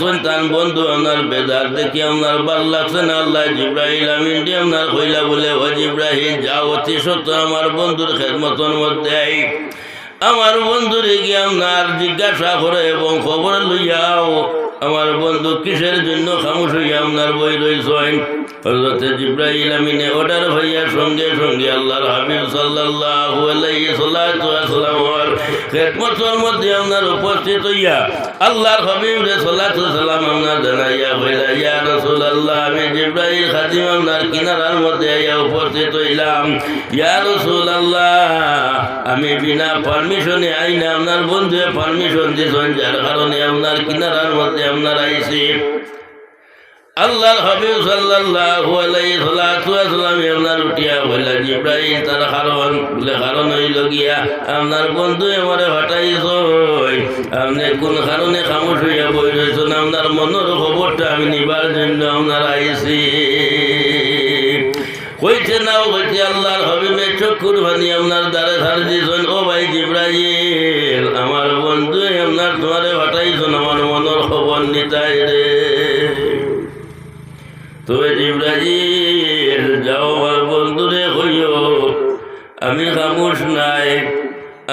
সন্তান বন্ধু আপনার বেদার দেখি আপনার ভালো লাগছে না, আল্লাহ জিব্রাহিল দিয়ে আপনার কইলা বলে, ও জিব্রাহিল যাও, অতি সত্য আমার বন্ধুর খেদমতন মধ্যে আই। আমার বন্ধুরে গিয়ে আপনার জিজ্ঞাসা করে এবং খবর লইয়াও আমার বন্ধু কিসের জন্য খামোশ হইয়া আপনার বই রয়েছেন হজরতে জিব্রাহিল আমিনে অর্ডার হইয়া সঙ্গে সঙ্গে আল্লাহর হাবিব সাল্লাল্লাহু আলাইহি খেদমতের মধ্যে আপনার উপস্থিত হইয়া আল্লাহর হাবিব সাল্লাম আপনার জানাইয়া হইলা ইয়া রাসূলুল্লাহ, আমি জিব্রাহিল খাদিম আপনার কিনারার মধ্যে আইয়া উপস্থিত হইলাম। ইয়া রাসূলুল্লাহ, আমি বিনা পারমিশনে আইনা আপনার বন্ধুয়ে পারমিশন দিয়েছেন, যার কারণে আপনার কিনারার মধ্যে আপনার আইছি আল্লাহর হাবিব সাল্লাল্লাহু আলাইহি ওয়াসাল্লাম আপনার উঠিয়া বললা জিব্রাইল, তার কারণ, বলে কারণ হইল গিয়া, আপনার বন্ধু আমারে হটাইছই আপনি কোন কারণে খামোশ হইয়া বই রয়েছেন আপনার মনের খবরটা আমি নিবার জন্য আপনার আইছি। কইছে নাও কইছে আল্লাহর হবিবে চক্ষুর ভানি আপনার দ্বারে ধারে দিয়েছেন ও ভাই জিব্রাইল, আমার বন্ধু আপনার তোমারে হটাইছেন, আমার মনের খবর নিতাই রে। তবে জিব্রাজিল যাও আমার বন্ধুরে হইও। আমি খামোশ নাই,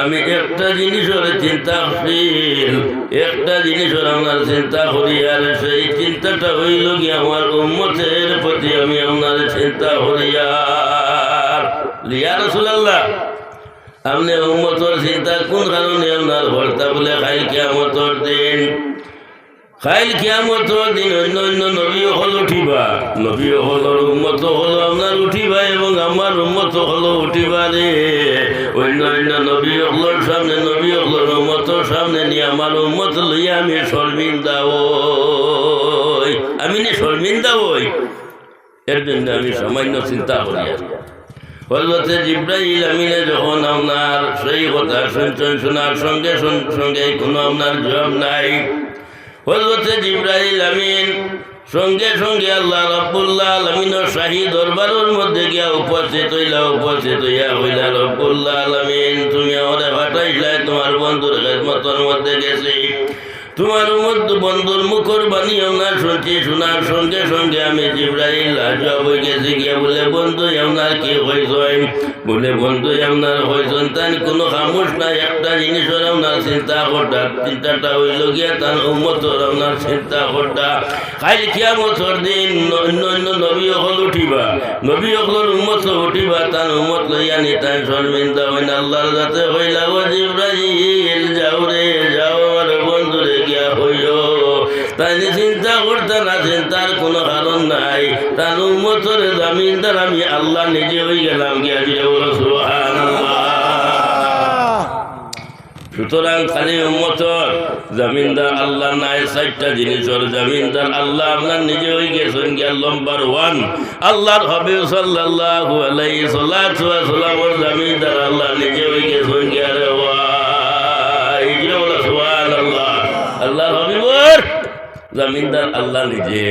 আমি একটা জিনিসের চিন্তা করিল একটা জিনিসের আমার চিন্তা করি আর সেই চিন্তাটা হইল কি আমার উম্মতের প্রতি আমি আপনার চিন্তা করি আর লিয়া রসুল্লাহ আপনি উম্মতর চিন্তা কোন কারণে আপনার ভর্তা বলে খাই কিয়ামতর দিন? খাইল কিয়ামত দিন অন্য অন্য নবী হল উঠিবা। নবী হলর উন্মত হল আপনার উঠিবা এবং আমার উন্মত হল উঠিবা রে। অন্য অন্য নবী হলর সামনে, নবী হলর উন্মতর সামনে নিয়ে আমার উন্মত লইয়া আমি শর্মিন্দা ওই আমি নি শর্মিন্দা ওই এর জন্য আমি সামান্য চিন্তা করি। হজরতে জিব্রাহিল আমিনে যখন আপনার সেই কথা শুনছেন, শোনার সঙ্গে সঙ্গে কোনো আপনার জবাব নাই। হজরতে জিব্রাহিল আমিন। সঙ্গে সঙ্গে আল্লাহ রব্বুল্লাহ আলমিনের শাহী দরবারের মধ্যে গিয়া উপস্থিত হইলা, উপস্থিত হইয়া হইলা রব্বুল্লাহ আলমিন, তুমি আমাদের হটাইলাই তোমার বন্ধুর খেদমতর মধ্যে গেছি। তোমার মধ্যে বন্ধুর মুখর বাণী আপনার শুনছি, শোনার সঙ্গে সঙ্গে আমি জিব্রাহিল আজা বই গেছি গিয়া বলে, বন্ধু, আপনার কি হয়েছেন বলে, বন্ধু, আপনার হয়েছেন তাই কোনো খামোশ নাই, একটা জিনিসের আপনার চিন্তা করটা চিন্তাটা হইল গিয়া তার উম্মতর আপনার চিন্তা করটা খাই কিয়া বছর দিন অন্য অন্য নবী অকল উঠিবা, নবী অকল উম্মত উঠিবা, তার উম্মত লইয়া নি তাই শর্মিন্দা হইন, আল্লাহর যাতে হইলা জিব্রাহিল যাও রে, যাও আমার বন্ধুরে হইও তাই চিন্তা করতে না চিন্তার কোনো কারণ নাই। তার উম্মতর জামিনদার আমি আল্লাহ নিজে হয়ে গেলাম গিয়া সুতরাং খালি জামিনদার আল্লাহ নাই, চারটা জামিনদার আল্লাহ আপনার নিজে হয়ে গেছেন গিয়া ওয়ান আল্লাহর হবে সাল্লাল্লাহু আলাইহি সাল্লাতু ওয়া জামিনদার আল্লাহ নিজে হয়ে গেছেন গিয়া রে আল্লাহর হাবিবর। জামিনদার আল্লাহ নিজে।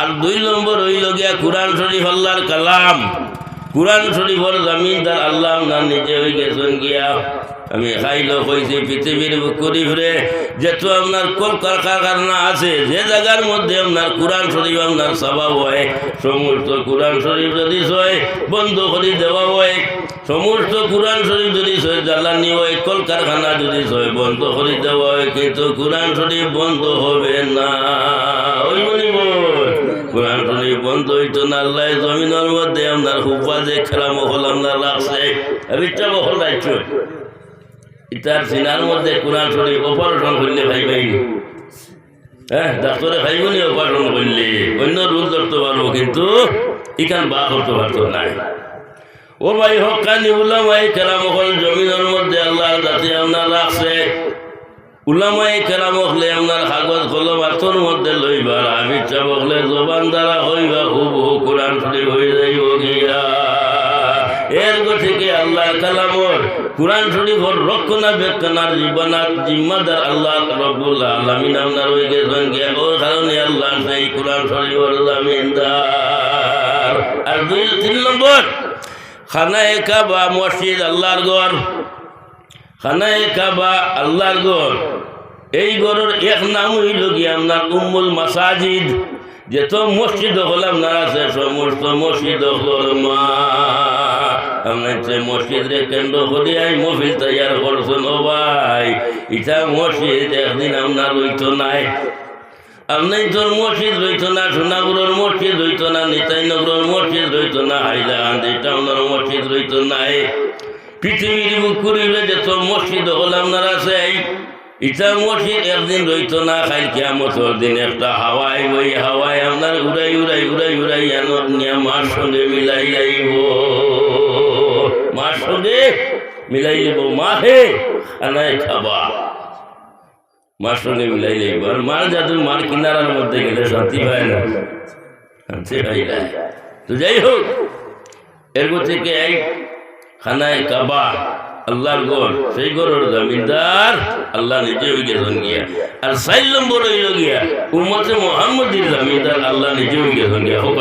আর দুই নম্বর হইল গিয়া কোরআন শরীফ আল্লাহর কালাম। কোরআন শরীফর জামিনদার আল্লাহ আপনার নিজে হয়ে গেছেন গিয়া। আমি খাইল কইছি পৃথিবীর করি ঘুরে যেহেতু আপনার কল কারখানা আছে, যে জায়গার মধ্যে আপনার কোরআন শরীফ আপনার স্বভাব হয়, সমস্ত কোরআন শরীফ যদি হয় বন্ধ করে দেওয়া হয়, সমস্ত কোরআন শরীফ যদি হয় জ্বালানি হয় কল কারখানা যদি হয় বন্ধ করে দেওয়া হয়, কিন্তু কোরআন শরীফ বন্ধ হবে না। ওই মনি কোরআন শরীফ বন্ধ হইতো না আল্লাহ জমিনের মধ্যে আপনার হুপা যে খেলা মহল আপনার লাগছে। আবিটা মহল রাখছো ইতার সিনার মধ্যে কোরআন শরীফ অপারেশন ভাই ভাই হ্যাঁ ডাক্তারে ভাইবনি অপারেশন করলে। অন্য রুল ধরতে পারব, কিন্তু ইখান বা করতে পারতো নাই ও ভাই, হকানি উলামাই কেরাম হল জমিনের মধ্যে আল্লাহ জাতি আপনার রাখছে উলামাই কেরাম হলে কাগজ জবান খুব গিয়া জিম্মাদার আল্লাহ রব্বুল্লাহ আলমিন আপনার গেছেন আল্লাহ সেই কোরআন আর দুই, তিন নম্বর, খানায় কাবা, মসজিদ, আল্লাহর গড় খানায় কাবা, আল্লাহর গড় এই গরুর এক নাম হইল কি? আপনার উম্মুল মাসাজিদ যেত মসজিদ হল আপনার আছে, সমস্ত মসজিদ হল মা। আপনার যে মসজিদ রে কেন্দ্র করি আই মফিল তৈয়ার করছেন ও ভাই। ইটা মসজিদ একদিন আপনার রইতো নাই। আপনার তোর মসজিদ রইত না সোনাগুলোর মসজিদ রইত না নিতাইনগরের মসজিদ রইত না হাইলাকান্দি টাউনের মসজিদ রইত নাই। পৃথিবীর বুক করিলে যত মসজিদ হল আপনার আছে, ইটা মসজিদ একদিন রইত না খাই কেমতর দিন একটা হাওয়াই বই হাওয়াই আপনার উড়াই উড়াই উড়াই উড়াই আনো নিয়ে মার সঙ্গে মিলাই যাইব মার সঙ্গে মিলাই যাব মা হে আনাই খাবা। মার সঙ্গে মিলাই যাইব আর মার জাদু মার কিনারার মধ্যে গেলে শান্তি পায় না। শান্তি পাই না। তো যাই হোক এরপর থেকে এই খানায় কাবা, আল্লাহর গড় সেই গড়ের জমিদার আল্লাহ নিজে গেছেন গিয়া। আর সাইল নম্বর হইল গিয়া, উম্মতে মোহাম্মদীর জমিদার আল্লাহ নিজে গেছেন গিয়া। হোক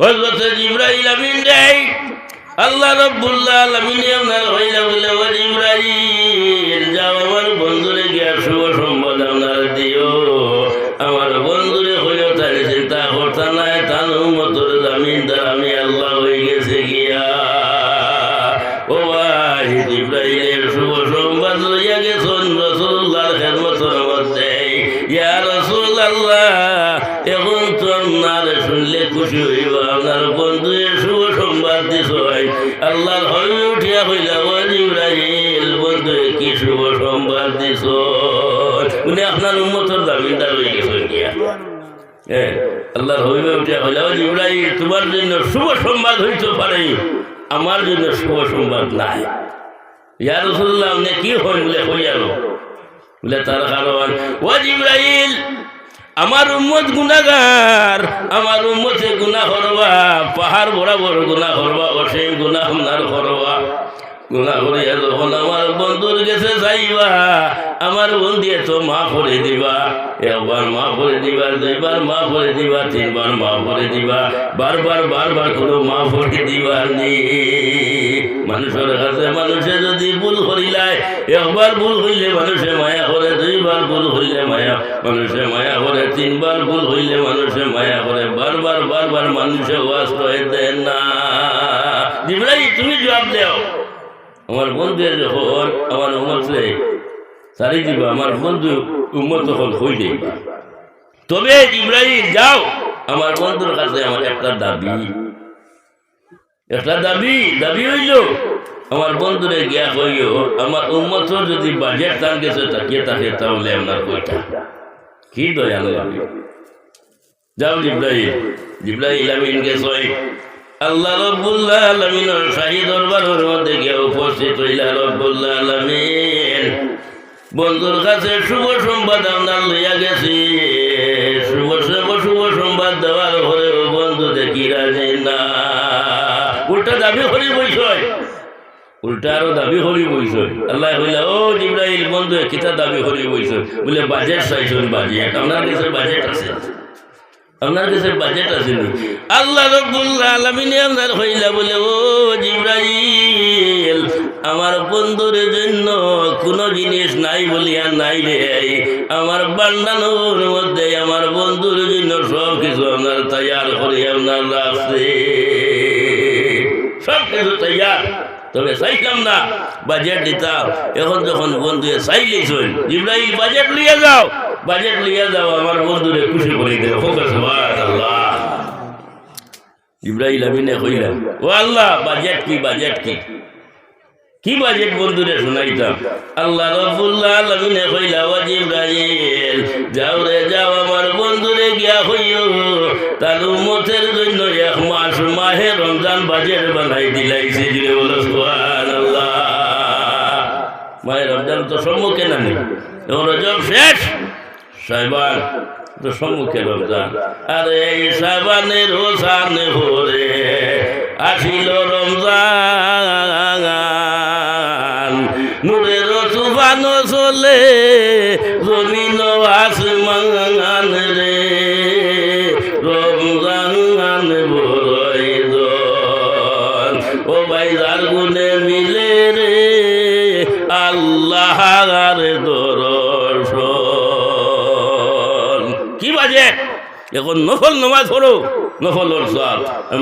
হজরত জিব্রাইল আমিন দেয় আল্লাহ রব্বুল্লাহ আলমিন আপনার হইলা বলে জিব্রাইল, যাও আমার বন্ধুরে গিয়া শুভ সম্পদ দিও। খুশি হইব আপনার বন্ধু শুভ সংবাদ দিছ আল্লাহর হয়ে উঠিয়া হইলা জিব্রাইল, বন্ধু কি শুভ সংবাদ দিছ উনি আপনার উন্মতর দাবিদার হয়ে গেছেন গিয়া। হ্যাঁ আল্লাহর হইবে উঠিয়া হইলা জিব্রাইল, তোমার জন্য শুভ সংবাদ হইতে পারে। আমার জন্য শুভ সংবাদ নাই। ইয়া রসুল্লাহ আপনি কি হন বলে বলে, তার কারণ, ও জিব্রাইল আমার উম্মত গুনাগার আমার উম্মতে গুনা করবা, পাহাড় বরাবর গুনা করবা, অসীম গুনা আপনার করবা। গুনা করিয়া যখন আমার বন্ধুর কাছে যাইবা, আমার তো মা করে দিবা, একবার মা করে দিবা, দুইবার মা করে দিবা, তিনবার মা করে দিবা, বারবার বারবার কোনো মা করে দিবা নি মানুষের কাছে মানুষে যদি ভুল একবার ভুল হইলে মানুষে মায়া করে, দুইবার ভুল হইলে মায়া। মানুষে মায়া করে, তিনবার ভুল হইলে মানুষে মায়া করে। বারবার বারবার মানুষে আশ্রয় দেয় না। জিবরাই তুমি জবাব দেও। আমার বন্ধু যখন আমার উমতলে সারি দিবা, আমার বন্ধু উম্মত তখন হই যাইবা তবে ইব্রাহিম যাও। আমার বন্ধুর কাছে আমার একটা দাবি। একটা দাবি দাবি হইল, আমার বন্ধুরে গিয়া কইও আমার উম্মত যদি বাজেট তার গেছে তাকিয়ে থাকে তাহলে আপনার কইটা? কি দয়াল লাগে যাও জিব্রাহিম জিব্রাহিম আমিন গেছই আল্লাহ রব্বুল্লাহ আলমিনের শাহী দরবারের মধ্যে গিয়ে উপস্থিত হইলা রব্বুল্লাহ আলমিন। বন্ধুর কাছে শুভ সংবাদ আপনার লইয়া গেছি। শুভ শুভ শুভ সংবাদ দেওয়ার পরে বন্ধু দেখি রাজি না উল্টা দাবি করি বইছয় উল্টা আরও দাবি করি বইছয় আল্লাহ কইলা ও জিব্রাইল, বন্ধু, কিতা দাবি করি বইছয় বলে বাজেট চাইছন বাজেট আপনার কাছে বাজেট আছে। আপনার কাছে বাজেট আছে আল্লাহ রব্বুল্লাহ আলামিনে আপনার হইলা বলে ও জিব্রাইল, আমার বন্ধুর জন্য কোনো জিনিস নাই বলিয়া নাই রে। আমার বান্ডানোর মধ্যে আমার বন্ধুর জন্য সব কিছু আপনার তৈয়ার করে, আপনার রাখছে সব কিছু তৈয়ার তবে চাইলাম না বাজেট দিতাম। এখন যখন বন্ধু চাইলেই চল ইব্রাহিম বাজেট নিয়ে যাও বাজেট নিয়ে যাও, আমার বন্ধুরে খুশি করে দেবে। আল্লাহ ইব্রাহিম আমিনে কইলাম, ও আল্লাহ বাজেট কি বাজেট কি? কি বাজেট বন্ধুরে শোনাইতাম? আল্লাহ রব্বুল্লাহ আলমিনে কইলা, ও জিব্রাইল, যাও রে, যাও আমার বন্ধুরে গিয়া হইও। তার উম্মতের জন্য এক মাস মাহে রমজান বাজেট বানাই দিলাইছে যে বলো, সুবহানাল্লাহ। মাহে রমজান তো সম্মুখে না নেই রজব শেষ। সাইবান তো সম্মুখে রমজান। আরে এই সাবানের হোসান হরে আসিল রমজান। আসমান নূরের তুফান চলে জমিন আসমান রে। রমজান ও ভাই গুনে মিলে রে, আল্লাহ কি বাজে? এখন নফল নমাজ পড়ো, নফল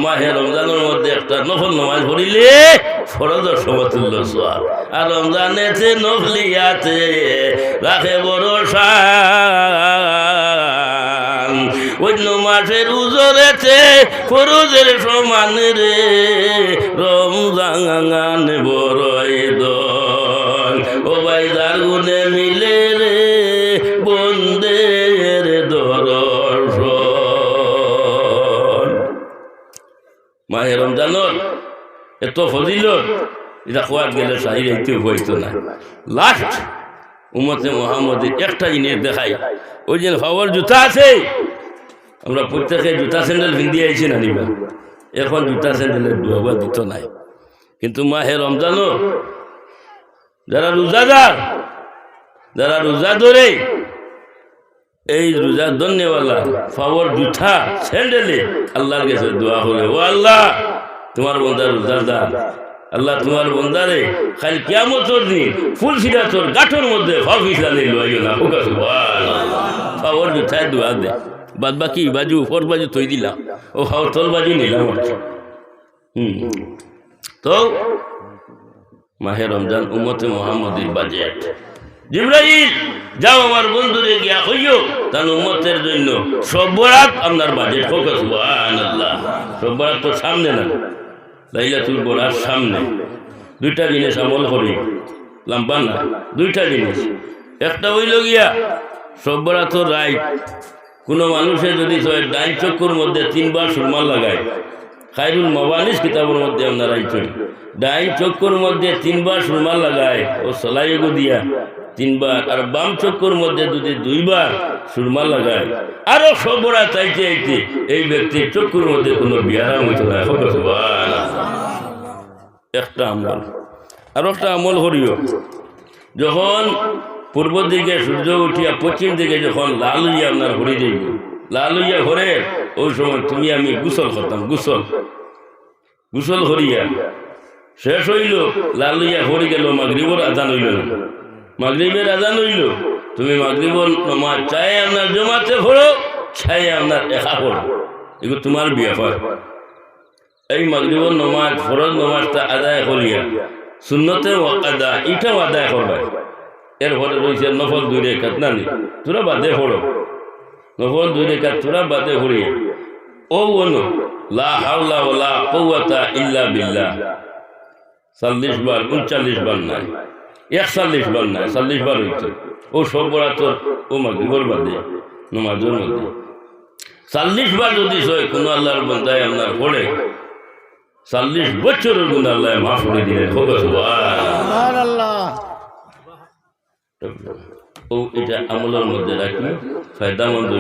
মাহের রমজানের মধ্যে একটা নফল নমাজ পড়িলে ফরজর সমতুল্য সব আর রমজানেতে নফলিয়াতে রাখে বড় অন্য মাসের উজরেতে ফরজের সমান রে রমজান বড়ই এত ফজিল এটা খোয়াত গেলে সাহির এইতে হইতো না লাস্ট উমতে মোহাম্মদের একটা জিনিস দেখাই ওই যে ফাওয়ার জুতা আছে আমরা প্রত্যেকে জুতা স্যান্ডেল পিন্দি আইছি না নিবা এখন জুতা স্যান্ডেলের দুয়াবা দিত নাই কিন্তু মাহে রমজানও যারা রোজাদার যারা রোজা ধরে এই রোজা ধন্যওয়ালা ফাওয়ার জুথা স্যান্ডেলে আল্লাহর কাছে দোয়া হলে ও আল্লাহ। তোমার বন্দার রোজাদার আল্লাহ তোমার বন্দারে খালি কিয়ামতর দিন ফুল সিরা তোর গাঠর মধ্যে ফিসলানি লইও না ওকা জুথায় দোয়া দে। বাদ বাকি বাজু, উপর বাজু তৈ দিলাম। ও হাও তোর বাজু নিলাম হুম। তো, মাহে রমজান উমতে মোহাম্মদীর বাজেট। জিব্রাইল, যাও আমার বন্ধুরে গিয়া হইও তার উম্মতের জন্য সব্বরাত আপনার বাজেট। হোক সুবহানাল্লাহ। সব্বরাত তো সামনে না। লাইলাতুল বরার সামনে দুইটা জিনিস আমল করি। লাম্বা না, দুইটা জিনিস। একটা হইল গিয়া সব্বরাত রাইট কোনো মানুষের যদি ডাইন চক্কর মধ্যে তিনবার সুরমাল লাগায় খাইরুল মবানিস কিতাবের মধ্যে আপনারা আইছেন ডাইন চক্কর মধ্যে তিনবার সুরমাল লাগায় ও সলাইগো দিয়া তিনবার, আর বাম চক্কর মধ্যে যদি দুইবার সুরমা লাগায়, আরও সবরা চাইতে আইতে এই ব্যক্তির চক্কর মধ্যে কোনো বিয়ারাম হইতে না। একটা আমল। আর একটা আমল করিও। যখন পূর্ব দিকে সূর্য উঠিয়া পশ্চিম দিকে যখন লাল হইয়া আপনার হরি যাইব লাল হইয়া ঘরে ওই সময় তুমি আমি গুসল করতাম, গুসল। গুসল হরিয়া শেষ হইল, লাল হইয়া হরি গেল, মাগরিবর আদান হইল। না মাগরিবের আদান হইল, তুমি মাগরিবর নমাজ চাই আপনার জমাতে পড়ো, চাই আপনার একা পড়ো। এগুলো তোমার বিয়া হয় এই মাগরিবর নমাজ, ফরজ নমাজটা আদায় করিয়া শূন্যতে আদা ইটাও আদায় করবাই এরপরে রয়েছে নফল দুই রেখাত নানি তোরা বাদে পড়ো। নফল দুই রেখাত তোরা বাদে পড়িয়ে। ও বনু লা হাওলা ওলা কৌয়াতা ইল্লা বিল্লাহ। চল্লিশ বার, উনচাল্লিশ বার নাই। একচল্লিশ বার নাই, চল্লিশ বার হইতো ও সব বড়া তোর, ও মাগরিবর বাদে, নমাজের মধ্যে চল্লিশ বার যদি সয় কোনো আল্লাহর বন্ধায় আপনার পড়ে চল্লিশ বছরের গুণ আল্লাহ মাফ করে দিলে হোক ও এটা আমলের মধ্যে রাখি ফায়দামন্দ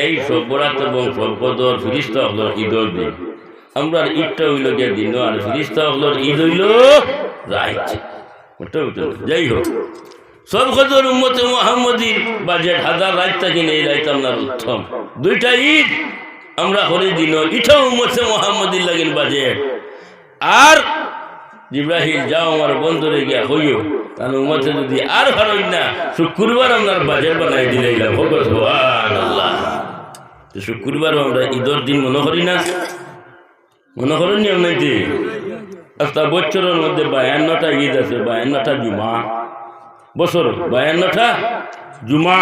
এই সব্বরাত এবং সর্বদর ফিরিস্তা হলোর ঈদর দিন আমরা ঈদটা হইল গিয়ে দিন আর ফিরিস্তা হলোর ঈদ হইল রাইট যাই হোক। সর্বদর উম্মতে মোহাম্মদীর বাজেট হাজার রাইট থাকি নেই রাইত আপনার উত্তম। দুইটা ঈদ। আমরা হরে দিন ইটাও উম্মতে মোহাম্মদীর লাগেন বাজেট আর জিব্রাহিল, যাও আমার বন্ধুরে গিয়া হইও। তাহলে উমতে যদি আর হারই না, শুক্রবার আমরা বাজার বানাই দিলে আল্লাহ শুক্রবার আমরা ঈদর দিন মনে করি না? মনে করেন নিয়ম নাইতে একটা বছরের মধ্যে বায়ান্নটা ঈদ আছে, বায়ান্নটা জুমা। বছর, বায়ান্নটা জুমা।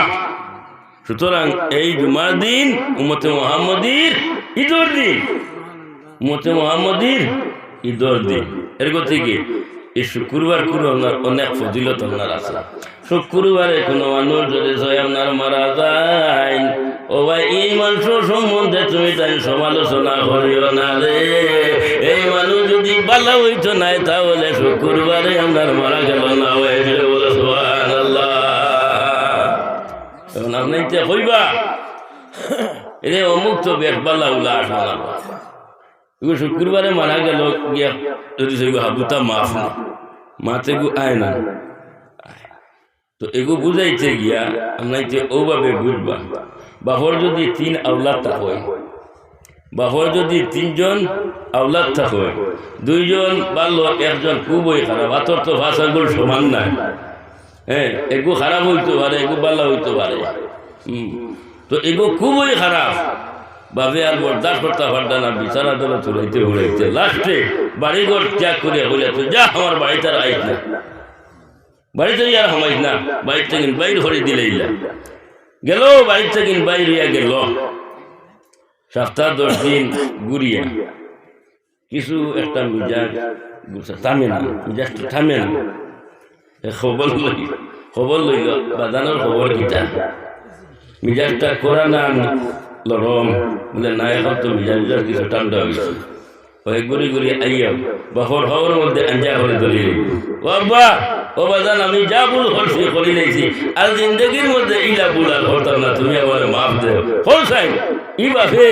সুতরাং এই জুমার দিন উমতে মোহাম্মদীর ঈদর দিন। উমতে মোহাম্মদীর ঈদর দিন। এর থেকে এই শুক্রবার করে আপনার অনেক ফজিলত আপনার আছে। শুক্রবারে কোনো মানুষ যদি আপনার মারা যায়, ও ভাই, এই মানুষ সম্বন্ধে তুমি তাই সমালোচনা করিও না রে। এই মানুষ যদি বালা হইতো নাই, তাহলে শুক্রবারে আপনার মারা গেল না হয়েছে ইচ্ছা কইবা এরে অমুক তো বেশ বালা উল্লা আসবা না শুক্রবারে মারা গেল, গিয়া যদি সেগুলো হাবুতা মাফ না, মাতে গু আয় না। তো এগু বুঝাইতে গিয়া যে ওভাবে বুঝবা। বাহর যদি তিন আওলাদ হয়, বাহর যদি তিনজন আওলাদ থাকে দুইজন ভালো একজন খুবই খারাপ। হাতর তো ভাষাগুলো সমান নাই। হ্যাঁ এগু খারাপ হইতে পারে, এগু বাল্লা হইতে পারে। তো এগো খুবই খারাপ। বাবে আর বরদাস্ত করতে পারত না বিচারা দলে চুরাইতে উড়াইতে। লাস্টে বাড়িঘর ত্যাগ করে হইলে তো যা, আমার বাড়িতে আর আইস না। বাড়িতে আর হামাইস না। বাড়ির থেকে বাইর হরে দিলেই না গেল, বাড়ির থেকে বাইর হইয়া গেল। সপ্তাহ দশ দিন ঘুরিয়া। কিছু একটা মিজাজ থামে না, মিজাজটা থামে না। খবর লই খবর লইল বাদানোর খবর কিটা? মিজাজটা করা না লরম বলে না এখন তো মিজাজ মিজাজ কিছু ঠান্ডা হয়েছে। ওই ঘুরি ঘুরি আইয়াম বাহর হওয়ার মধ্যে আঞ্জা করে ধরে ও আব্বা ও বাজান আমি যা ভুল করছি করি লাইছি আর জিন্দগির মধ্যে ইলা ভুল আর হতাম না তুমি আমার মাফ দেও। হল সাই ই বাপে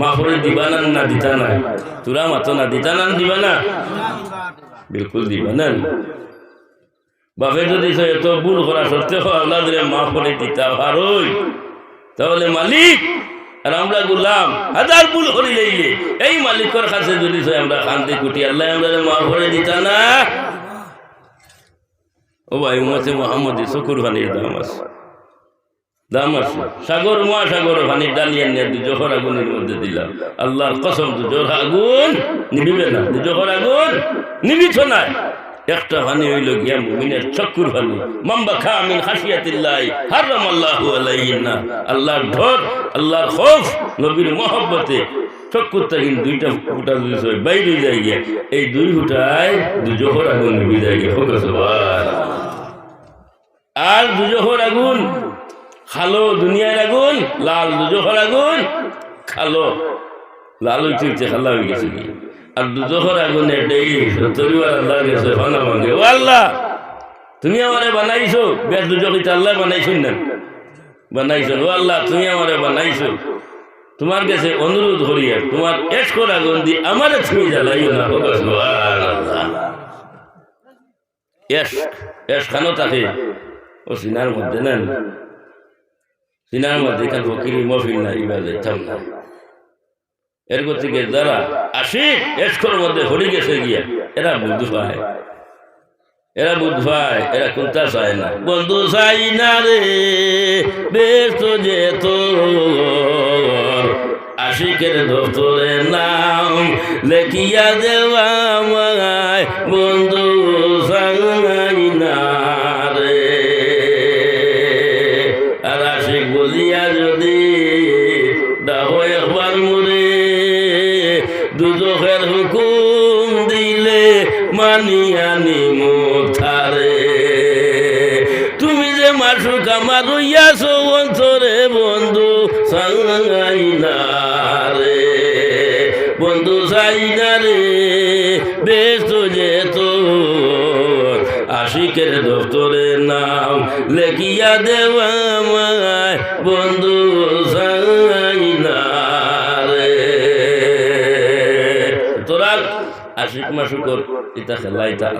মাফ করে দিবা না দিতা না তোরা মাতো না দিতা না দিবা না বিলকুল দিবা না বাপে যদি এত ভুল করা সত্ত্বেও আল্লাহ মাফ করে দিতা ভারই তাহলে মালিক, আর আমরা গুলাম, হাজার ভুল করি এই মালিকের কাছে যদি আমরা কান্দি কুটি, আল্লাহ আমরা মাফ করে দিতা না। ও ভাই উমাতে মোহাম্মদ, শকুর ভানির দাম আছে। দাম আছে। সাগর, মহাসাগর ভানির ডালিয়া নিয়ে দুজোহর আগুনের মধ্যে দিলাম। আল্লাহর কসম, দুজোর আগুন নিবিবে না দুজোহর আগুন নিবিছ নাই একটা ভানি হইল গিয়া মুমিনের চক্কুর ভানি মাম্বা খা মিন খাসিয়াতিল্লাহ হারাম আল্লাহু আলাইহিন্না। আল্লাহর ঢর আল্লাহর খৌফ, নবীর মহব্বতে চক্কুর তাকিন দুইটা ফুটা দুই ছয় বাইরে যায় গিয়া, এই দুই ফুটায় দুজোহর আগুন নিবি যায় গিয়া। হোক আর দুজোহর আগুন, খালো দুনিয়ার আগুন, লাল দুজোহর আগুন, খালো, লাল হইতে খালা হয়ে গেছে কি আর দুজোহর আগুনে ডেই তরিবার আল্লাহ গেছে ভানা ভাঙে ও আল্লাহ, তুমি আমারে বানাইছো? বেশ দুজো হইতে আল্লাহ বানাইছো না? বানাইছো ও আল্লাহ, তুমি আমারে বানাইছো। তোমার কাছে অনুরোধ করিয়া তোমার এসকর আগুন দিয়ে আমারে তুমি জ্বালাইও না। হোক এস এস খানো থাকে ও সিনার মধ্যে নেন। সিনার মধ্যে এখানে ফকিরি, মফিল না ইবা যাইতাম না এর থেকে যারা আসি এসকর মধ্যে হরি গেছে গিয়া। এরা বুদ্ধ পায় এরা বুদ্ধ পায় এরা কোনটা চায় না। বন্ধু চাই না রে বেশ তো যেত আশিকের দপ্তরের নাম লেখিয়া দেওয়া বন্ধু চাই না দিলে মানিয়া নিমুথারে তুমি যে মাসুক আমার রইয়াছ অন্তরে বন্ধু না রে। বন্ধু চাই না রে বেশ তো। যেত আশিকের দপ্তরের নাম লেখিয়া দেওয়া বন্ধু। মাসুকর এটা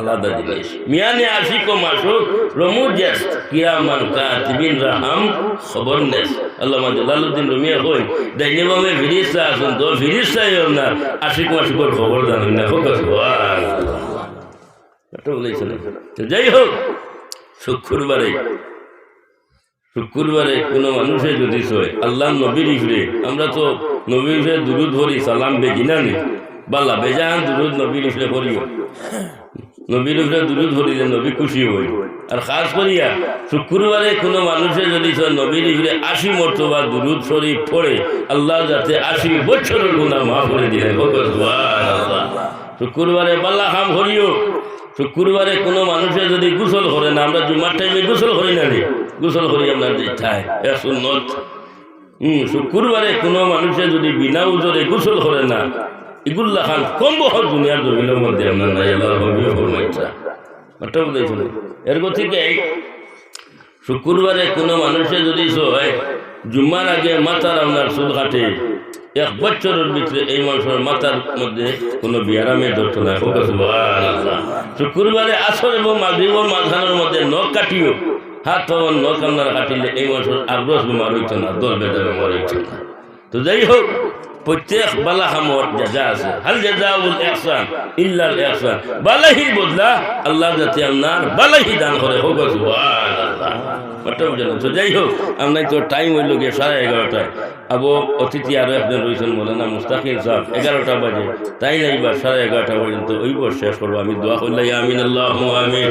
আলাদা জিনিস। মিয়ানে মাসুক কাতিবিন রাহাম, খবর নেস। আল্লামা জালালউদ্দিন রুমিয়া ফিরিস্তা আসুন তো, ফিরিস্তা এও না। আশিক মাসুকর খবর জানেন না হোক যাই হোক, শুক্রবারে শুক্রবারে কোনো মানুষে যদি সয় আল্লাহ নবীর ইফরে আমরা তো নবীর দুরুদ ভরি সালাম বেগিনা নি। বাল্লা বেজান দুরুদ নবীর ইফরে করিও নবীর ইফরে দুরুদ ভরিলে নবী খুশি হই। আর খাস করিয়া, শুক্রবারে কোনো মানুষে যদি নবীর ইফরে আশি মর্তবা দুরুদ শরীফ পড়ে, আল্লাহ যাতে আশি বছরের গুণা মাফ করে দিলেন। শুক্রবারে বাল্লা খাম করিও। শুক্রবারে কোনো মানুষে যদি গোসল করে না, আমরা জুমার টাইমে গোসল করি না রে? গোসল করি আপনার এ সুন্নত। হম শুক্রবারে কোনো মানুষে যদি বিনা উজরে গোসল করে না ইগুল্লা খান কম বহর দুনিয়ার জমিনের মধ্যে আমরা নাই আল্লাহ হবিও ফরমাইছা ওটা বুঝেছিল এর শুক্রবারে কোনো মানুষে যদি হয় জুম্মার আগে মাথার আপনার চুল কাটে এক বছরের ভিতরে এই মানুষের মাথার মধ্যে কোনো বিয়ারামে ধরতো না শুক্রবারে আসর এবং মাগরিবর মাঝখানের মধ্যে নখ কাটিও। হাত পাওয়ার নখ আপনারা কাটিলে এই মানুষের আগ্রহ বেমার হইত না, দল বেদা বেমার হইত না। তো যাই হোক প্রত্যেক বালা হামর যা আছে। হাল জাজাউল ইহসান, ইল্লাল ইহসান। বালাহি বদলা, আল্লাহ যাতে আপনার বালাহি দান করে। হোক যাই হোক আপনার তো টাইম হইল গিয়ে সাড়ে এগারোটায়। আবো অতিথি আরও একজন রয়েছেন, মৌলানা মুস্তাকিম সাহেব। এগারোটা বাজে। তাই না, এইবার সাড়ে এগারোটা পর্যন্ত ওই বর শেষ করব। আমি দোয়া করলাই আমিন আল্লাহ আমিন।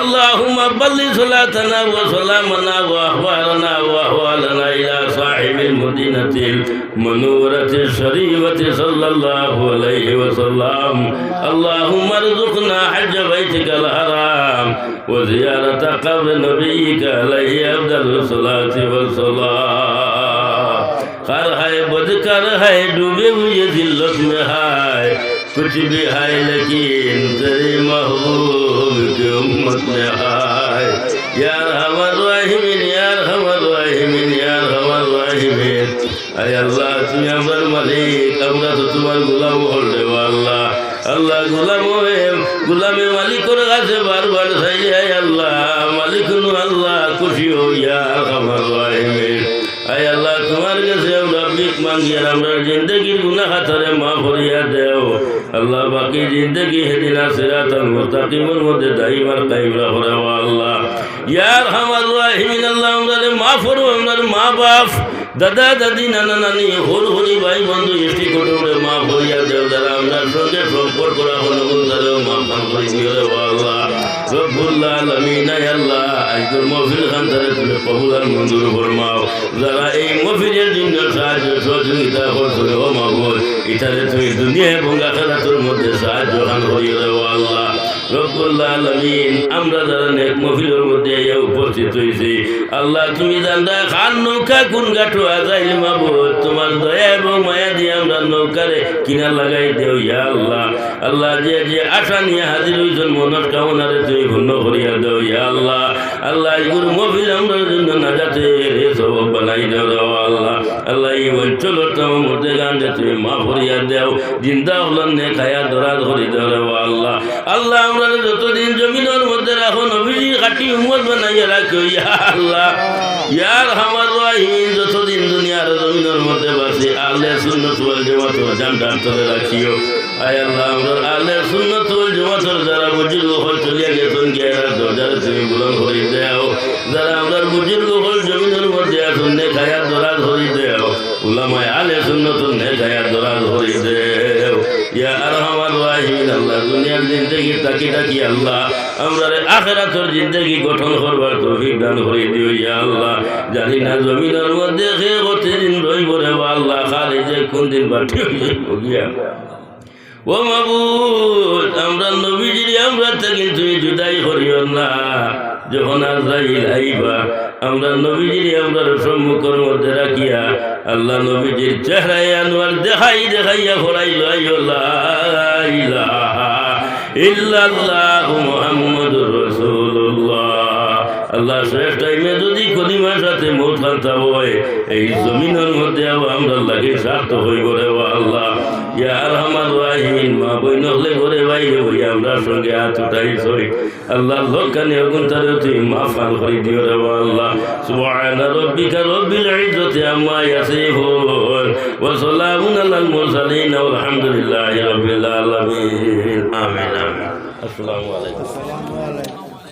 اللهم بلغ صلاتنا وسلامنا واحوالنا واحوالنا الى صاحب المدينه المنوره الشريفه صلى الله عليه وسلم اللهم ارزقنا حج بيتك الحرام وزياره قبر نبيك عليه افضل الصلاه والسلام خر ہے بدکر ہے ڈوبے ہوئے ذلت میں ہے कुछ भी है लेकिन तेरे महबूब की उम्मत में है यार हमर রাহিমিন ইয়ার हमर রাহিমিন ইয়ার हमर রাহিমিন আয় আল্লাহ তুমি আমার মালিক আমরা তো তোমার গোলাম হলে আল্লাহ আল্লাহ গোলাম হয়ে গোলামে মালিকের কাছে বারবার চাই আয় আল্লাহ মালিক আল্লাহ খুশি হইয়া আমার রাহিমিন আয় আল্লাহ তোমার কাছে আমরা ভিক মাঙ্গি আর আমরা জিন্দগির গুনা হাতরে মা ভরিয়া দেও আল্লাহ বাকি জিন্দগি হেদিনা সিরাতাল মুস্তাকিমের মধ্যে দাইমার কাইম রাখো আল্লাহ। ইয়ার হামার রাহিমিন, আল্লাহ আমাদের মা ফরু আমাদের মা বাপ, দাদা, দাদি, নানা, নানি, হর, হরি, ভাই, বন্ধু ইষ্টি কুটুমে মা ভরিয়া দেও যারা আপনার সঙ্গে সম্পর্ক রাখো নবুল তারেও মা ফান করি আল্লাহ। রব্বুল্লাহ আলমিন আল্লাহ। আজকের মহফিল খান তারে তুমি কবুল মঞ্জুর ফরমাও। যারা এই মহফিলের জন্য সাহায্য সহযোগিতা করছে, ও মাহবুব ইতারে তুমি দুনিয়া এবং আখেরাতের মধ্যে সাহায্য খান করিও রে আল্লাহ দয়া এবং মায়া দিয়ে আমরা কিনা লাগাই দেও, ইয়া আল্লাহ। আল্লাহ, যে যে আশা নিয়ে হাজির হয়েছেন মনের কামনারে তুমি ঘূর্ণ করিয়া আল্লাহ। আল্লাহ এগুলো মফিল আমরা জন্য না যাতে রে সবক বানাই দেও আল্লাহ। আল্লাহ এই অঞ্চলের তোমার মধ্যে গান তুমি মা করিয়া দেও। জিন্দা হলেন নে, খায়া ধরা ধরি দেও আল্লাহ। আল্লাহ, আমরা যতদিন জমিনের মধ্যে রাখো, নবীজি কাটি উমর বানাইয়া রাখো, ইয়া আল্লাহ। ইয়ার আমার রাহিম, যতদিন দুনিয়ার জমিনের মধ্যে বাসে আল্লাহ সুন্নত ওয়াল জামাত জানটা আন্তরে রাখিও। আয় আল্লাহ আমরা আল্লাহ সুন্নত জামাতের যারা বুজুর্গ হল চলিয়া গেছেন গেরা দরজারে তুমি বুলন করে দেও। যারা আমরা বুজুর্গ হল জমিনের মধ্যে আসুন নে খায়া দরা ধরি দেও। উলামায় আলে সুন্নত নে খায়া দরা ধরি দেও। ইয়া আরহামার রাহিমিন, আল্লাহ দুনিয়ার জিন্দগি তাকি তাকি, আল্লাহ আমরা আখেরাতর জিন্দগি গঠন করবার তৌফিক দান করে দিও, ইয়া আল্লাহ। জানি না জমিনের মধ্যে সে কতদিন রইব রে আল্লাহ খালি যে কোন দিন বাটি হয়ে গিয়া ও মাবুদ, আমরা নবীজির আমরা থেকে তুমি জুদাই করিও না। যখন আজরাইল আইবা আমরা নবীজির আমরা সম্মুখের মধ্যে রাখিয়া আল্লাহ নবীজির চেহারায় আনোয়ার দেখাই দেখাইয়া ফরাই লাইও লা ইলাহা ইল্লাল্লাহ মুহাম্মাদুর রাসূলুল্লাহ। আল্লাহ শেষ টাইমে যদি কলিমার সাথে মৌত হয় এই জমিনের মধ্যে আমরা লাগে স্বার্থ হই করে আল্লাহ। ইয়ার আমার মা বই নহলে ভাই আমরা সঙ্গে হাত উঠাই সই আল্লাহ লোকানে অগুন তারে তুই মাফান করে দিও রে আল্লাহ। সুবহান রব্বিকা রব্বিল ইজ্জতি আম্মা ইয়াসিফুন ওয়া সালামুন আলাল মুরসালিন আলহামদুলিল্লাহি রাব্বিল আলামিন। আমিন আমিন। আসসালামু আলাইকুম।